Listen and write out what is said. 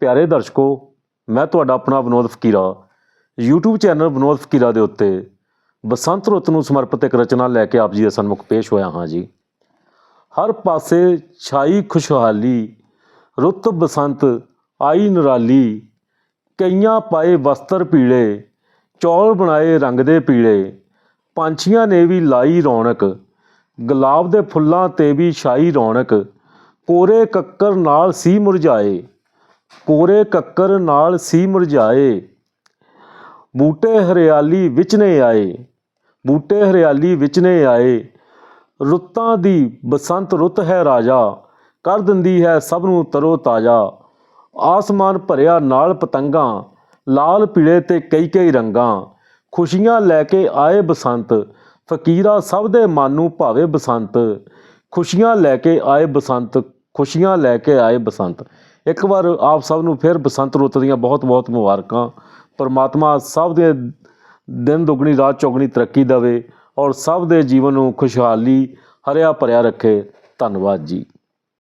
ਪਿਆਰੇ ਦਰਸ਼ਕੋ, ਮੈਂ ਤੁਹਾਡਾ ਆਪਣਾ ਵਿਨੋਦ ਫਕੀਰਾ, YouTube ਚੈਨਲ ਵਿਨੋਦ ਫਕੀਰਾ ਦੇ ਉੱਤੇ ਬਸੰਤ ਰੁੱਤ ਨੂੰ ਸਮਰਪਿਤ ਇੱਕ ਰਚਨਾ ਲੈ ਕੇ ਆਪ ਜੀ ਦੇ ਸਨਮੁਖ ਪੇਸ਼ ਹੋਇਆ ਹਾਂ ਜੀ। ਹਰ ਪਾਸੇ ਛਾਈ ਖੁਸ਼ਹਾਲੀ, ਰੁੱਤ ਬਸੰਤ, ਆਈ ਨਰਾਲੀ, ਕਈਆਂ ਪਾਏ ਵਸਤਰ ਪੀਲੇ, ਚੌਲ ਬਣਾਏ ਰੰਗ ਦੇ ਪੀਲੇ, ਪੰਛੀਆਂ ਨੇ ਵੀ ਲਾਈ ਰੌਣਕ, ਗੁਲਾਬ ਦੇ ਫੁੱਲਾਂ ਤੇ ਵੀ ਛਾਈ ਰੌਣਕ, ਕੋਰੇ ਕੱਕਰ ਨਾਲ ਸੀ ਮੁਰਝਾਏ। ਕੋਰੇ ਕੱਕਰ ਨਾਲ ਸੀ ਮੁਰਝਾਏ ਬੂਟੇ ਹਰਿਆਲੀ ਵਿੱਚ ਨੇ ਆਏ। ਬੂਟੇ ਹਰਿਆਲੀ ਵਿੱਚ ਨੇ ਆਏ। ਰੁੱਤਾਂ ਦੀ ਬਸੰਤ ਰੁੱਤ ਹੈ ਰਾਜਾ। ਕਰ ਦਿੰਦੀ ਹੈ ਸਭ ਨੂੰ ਤਰੋ ਤਾਜ਼ਾ। ਆਸਮਾਨ ਭਰਿਆ ਨਾਲ ਪਤੰਗਾਂ, ਲਾਲ ਪੀਲੇ ਤੇ ਕਈ ਕਈ ਰੰਗਾਂ। ਖੁਸ਼ੀਆਂ ਲੈ ਕੇ ਆਏ ਬਸੰਤ। ਫਕੀਰਾ ਸਭ ਦੇ ਮਨ ਨੂੰ ਭਾਵੇ ਬਸੰਤ। ਖੁਸ਼ੀਆਂ ਲੈ ਕੇ ਆਏ ਬਸੰਤ। ਖੁਸ਼ੀਆਂ ਲੈ ਕੇ ਆਏ ਬਸੰਤ। ਇੱਕ ਵਾਰ ਆਪ ਸਭ ਨੂੰ ਫਿਰ ਬਸੰਤ ਰੁੱਤ ਦੀਆਂ ਬਹੁਤ ਬਹੁਤ ਮੁਬਾਰਕਾਂ। ਪਰਮਾਤਮਾ ਸਭ ਦੇ ਦਿਨ ਦੁਗਣੀ, ਰਾਤ ਚੌਗਣੀ ਤਰੱਕੀ ਦੇਵੇ ਔਰ ਸਭ ਦੇ ਜੀਵਨ ਨੂੰ ਖੁਸ਼ਹਾਲੀ, ਹਰਿਆ ਭਰਿਆ ਰੱਖੇ। ਧੰਨਵਾਦ ਜੀ।